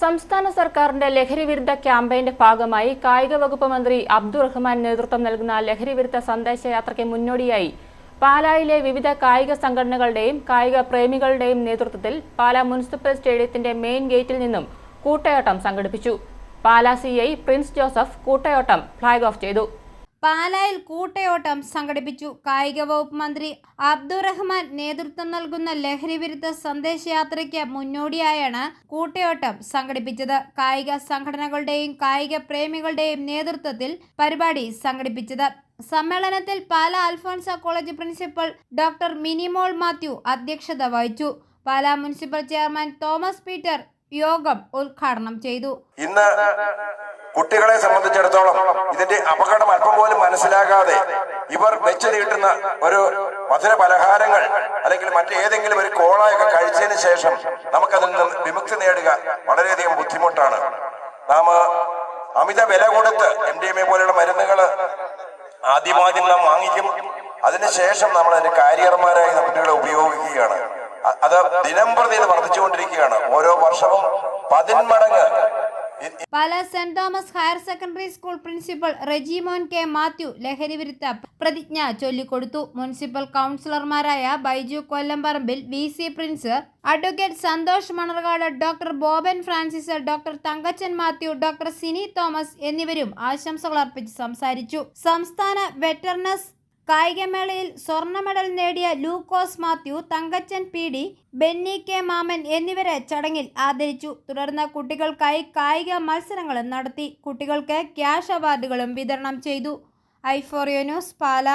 സംസ്ഥാന സർക്കാരിന്റെ ലഹരിവിരുദ്ധ ക്യാമ്പയിന്റെ ഭാഗമായി കായിക വകുപ്പ് മന്ത്രി അബ്ദുറഹ്മാൻ നേതൃത്വം നൽകുന്ന ലഹരിവിരുദ്ധ സന്ദേശയാത്രയ്ക്ക് മുന്നോടിയായി പാലായിലെ വിവിധ കായിക സംഘടനകളുടെയും കായിക പ്രേമികളുടെയും നേതൃത്വത്തിൽ പാലാ മുനിസിപ്പൽ സ്റ്റേഡിയത്തിന്റെ മെയിൻ ഗേറ്റിൽ നിന്നും കൂട്ടയോട്ടം സംഘടിപ്പിച്ചു. Pala C I Prince Joseph കൂട്ടയോട്ടം flag off ചെയ്തു. പാലായിൽ കൂട്ടയോട്ടം സംഘടിപ്പിച്ചു. കായിക വകുപ്പ് മന്ത്രി അബ്ദുറഹ്മാൻ നേതൃത്വം നൽകുന്ന ലഹരിവിരുദ്ധ സന്ദേശയാത്രയ്ക്ക് മുന്നോടിയായാണ് കൂട്ടയോട്ടം സംഘടിപ്പിച്ചത്. കായിക സംഘടനകളുടെയും കായിക പ്രേമികളുടെയും നേതൃത്വത്തിൽ പരിപാടി സംഘടിപ്പിച്ചത്. സമ്മേളനത്തിൽ Pala Alphonsa college principal doctor Minimol Mathew അധ്യക്ഷത വഹിച്ചു. Pala municipal chairman Thomas Peter യോഗം ഉദ്ഘാടനം ചെയ്തു. ഇന്ന് കുട്ടികളെ സംബന്ധിച്ചിടത്തോളം ഇതിന്റെ അപകടം അല്പം പോലും മനസ്സിലാകാതെ ഇവർ വെച്ച് നീട്ടുന്ന ഒരു മധുര പലഹാരങ്ങൾ അല്ലെങ്കിൽ മറ്റേതെങ്കിലും ഒരു കോളയൊക്കെ കഴിച്ചതിന് ശേഷം നമുക്കതിൽ നിന്ന് വിമുക്തി നേടുക വളരെയധികം ബുദ്ധിമുട്ടാണ്. നാം അമിത വില കൊടുത്ത് എം ഡി എം എ പോലെയുള്ള മരുന്നുകൾ ആദ്യമാദ്യം നാം വാങ്ങിക്കും. അതിനുശേഷം നമ്മൾ അതിന്റെ കാരിയർമാരായി കുട്ടികളെ ഉപയോഗിക്കുകയാണ്. അത് ദിനം പ്രതി വർദ്ധിച്ചുകൊണ്ടിരിക്കുകയാണ്. ഓരോ വർഷവും പതിന്മടങ്ങ് Pala saint Thomas higher secondary school principal Rejimon K Mathew ലഹരി വിരുദ്ധ പ്രതിജ്ഞ ചൊല്ലിക്കൊടുത്തു. മുനിസിപ്പൽ കൗൺസിലർമാരായ Baiju Kollamparambil V C Prince advocate Santhosh Manarcad doctor Boban Francis doctor Thankachan Mathew doctor Sini Thomas എന്നിവരും ആശംസകൾ അർപ്പിച്ച് സംസാരിച്ചു. സംസ്ഥാന വെറ്റർനസ് കായികമേളയിൽ സ്വർണ മെഡൽ നേടിയ Lukose Mathew Thankachan P D Benny K Mammen എന്നിവരെ ചടങ്ങിൽ ആദരിച്ചു. തുടർന്ന് കുട്ടികൾക്കായി കായിക മത്സരങ്ങളും നടത്തി. കുട്ടികൾക്ക് ക്യാഷ് അവാർഡുകളും വിതരണം ചെയ്തു. ഐഫോറിയോ ന്യൂസ് പാല.